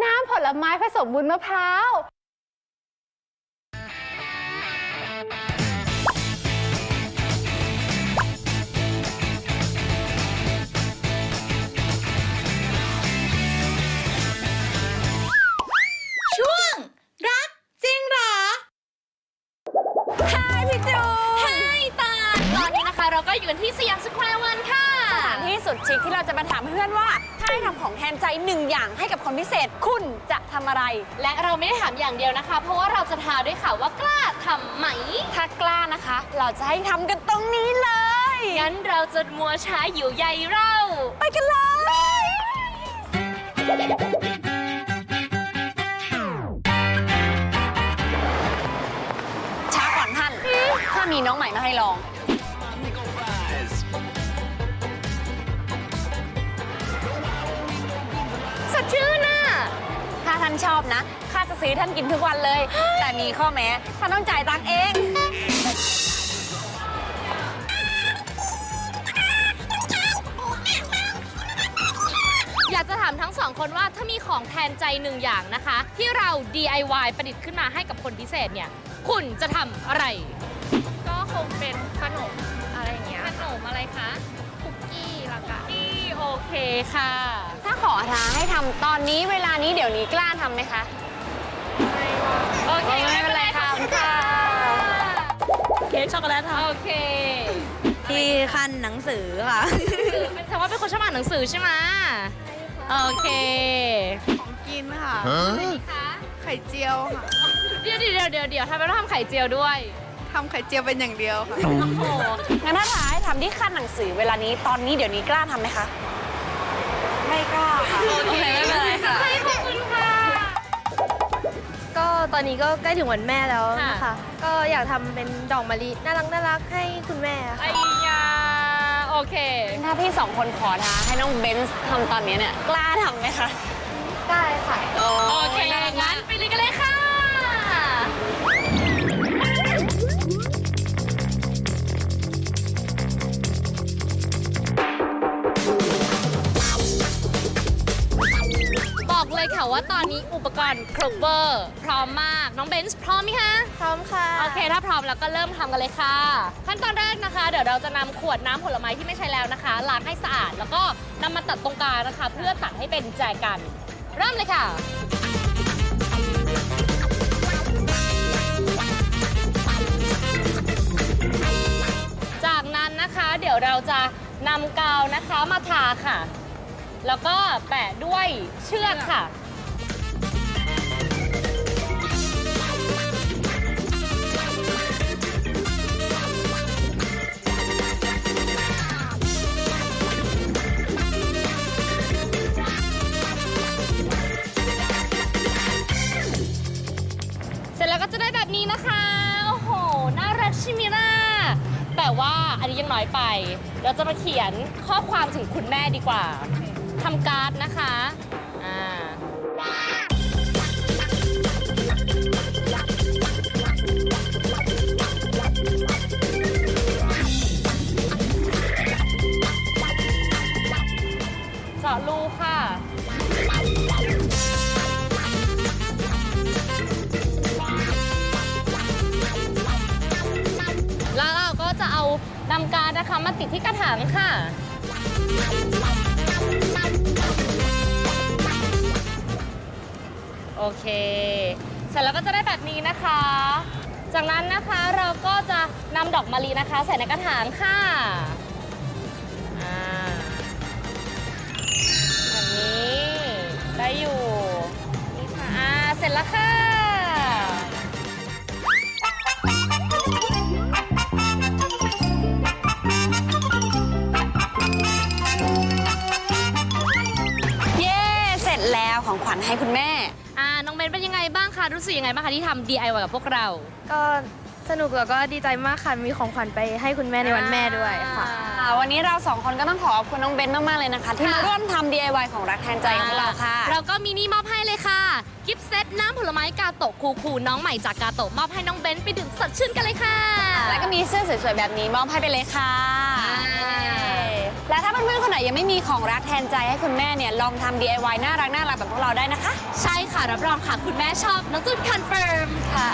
ไม้ผสมวุ้นมะพร้าวช่วงรักจริงเหรอใช่พี่จู เราก็อยู่กันที่สยามสแควร์วันค่ะ สถานที่สุดชิคที่เราจะมาถามเพื่อนว่าถ้าให้ทำของแทนใจหนึ่งอย่างให้กับคนพิเศษคุณจะทำอะไร และเราไม่ได้ถามอย่างเดียวนะคะ เพราะว่าเราจะท้าด้วยค่ะว่ากล้าทำไหม ถ้ากล้านะคะ เราจะให้ทำกันตรงนี้เลย งั้นเราจะมัวช้าอยู่ใยเรา ไปกันเลย ช้าก่อนท่าน ถ้ามีน้องใหม่มาให้ลอง ชื่นน่ะถ้าท่านชอบนะข้าจะซื้อท่านกินทุกวันเลย แต่มีข้อแม้ท่านต้องจ่ายตังค์เอง อยากจะถามทั้งสองคนว่าถ้ามีของแทนใจหนึ่งอย่างนะคะ ที่เรา DIY ประดิษฐ์ขึ้นมาให้กับคนพิเศษเนี่ย คุณจะทำอะไร เคค่ะ ถ้าขอท้าให้ทำตอนนี้เวลานี้เดี๋ยวนี้กล้าทำไหมคะ โอเคไม่เป็นไรค่ะขอบคุณค่ะ เค้กช็อกโกแลตค่ะโอเคที่ขั้นหนังสือค่ะคือเป็นแสดงว่าเป็นคนชอบอ่านหนังสือใช่ไหมโอเคของกินค่ะคะไข่เจียวค่ะเดี๋ยวเดี๋ยวเดี๋ยวเดี๋ยวทำไมต้องทำไข่เจียวด้วย ทำไข่เจียวเป็นอย่างเดียวค่ะ โอ้โหงั้นถ้าท้าให้ทำที่ขั้นหนังสือเวลานี้ตอนนี้เดี๋ยวนี้กล้าทำไหมคะ ไม่กล้าค่ะ โอเคไม่เป็นไรค่ะ ขอบคุณค่ะ ก็ตอนนี้ก็ใกล้ถึงวันแม่แล้วนะค่ะ คะ ก็อยากทำเป็นดอกมะลิน่ารักน่ารักให้คุณแม่ค่ะ ไอ้ยาโอเค ถ้าพี่สองคนขอท้าให้น้องเบนซ์ทำตอนนี้เนี่ย กล้าทำไหมคะ ได้ค่ะ โอเค งั้นไปเลยกันเลยค่ะ อนนี้อุปกรณ์ครบเวอร์พร้อมมาก น้องเบนซ์พร้อมไหมคะ พร้อมค่ะโอเค ถ้าพร้อมแล้วก็เริ่มทำกันเลยค่ะ ขั้นตอนแรกนะคะ เดี๋ยวเราจะนำขวดน้ำผลไม้ที่ไม่ใช้แล้วนะคะล้างให้สะอาด แล้วก็นำมาตัดตรงกลางนะคะ เพื่อตัดให้เป็นแจกัน เริ่มเลยค่ะ จากนั้นนะคะ เดี๋ยวเราจะนำกาวนะคะมาทาค่ะ แล้วก็แปะด้วยเชือกค่ะ น้อยไป เราจะมาเขียนข้อความถึงคุณแม่ดีกว่าทำการ์ดนะคะ อ่า นะคะ มาติดที่กระถางค่ะ โอเค เสร็จแล้วก็จะได้แบบนี้นะคะ จากนั้นนะคะเราก็จะนำดอกมะลินะคะ ใส่ในกระถางค่ะแบบนี้ได้อยู่นี่ค่ะเสร็จแล้วค่ะ ของขวัญให้คุณแม่ อ่าน้องเบนเป็นยังไงบ้างคะรู้สึกยังไงบ้างคะที่ทำ DIY กับพวกเราก็สนุกแล้วก็ดีใจมากค่ะ มีของขวัญไปให้คุณแม่ในวันแม่ด้วยค่ะค่ะวันนี้เราสองคนก็ต้องขอขอบคุณน้องเบนซ์มาก ๆ เลยนะคะ ที่มาค่ะร่วมทำ DIY ของรักแทนใจของเราค่ะ เราก็มินิมอบให้เลยค่ะ กิฟต์เซตน้ำผลไม้กาโตะคูคูน้องใหม่จากกาโตะมอบให้น้องเบนไปดื่มสดชื่นกันเลยค่ะ แล้วก็มีเสื้อสวย ๆ แบบนี้มอบให้ไปเลยค่ะอ่าและถ้าเพื่อนๆคนไหน นยังไม่มีของรักแทนใจให้คุณแม่เนี่ยลองทำ DIY น่ารักน่ารักแบบพวกเราได้นะคะ ใช่ค่ะ รับรองค่ะ คุณแม่ชอบน้องจุนคอนเฟิร์มค่ะ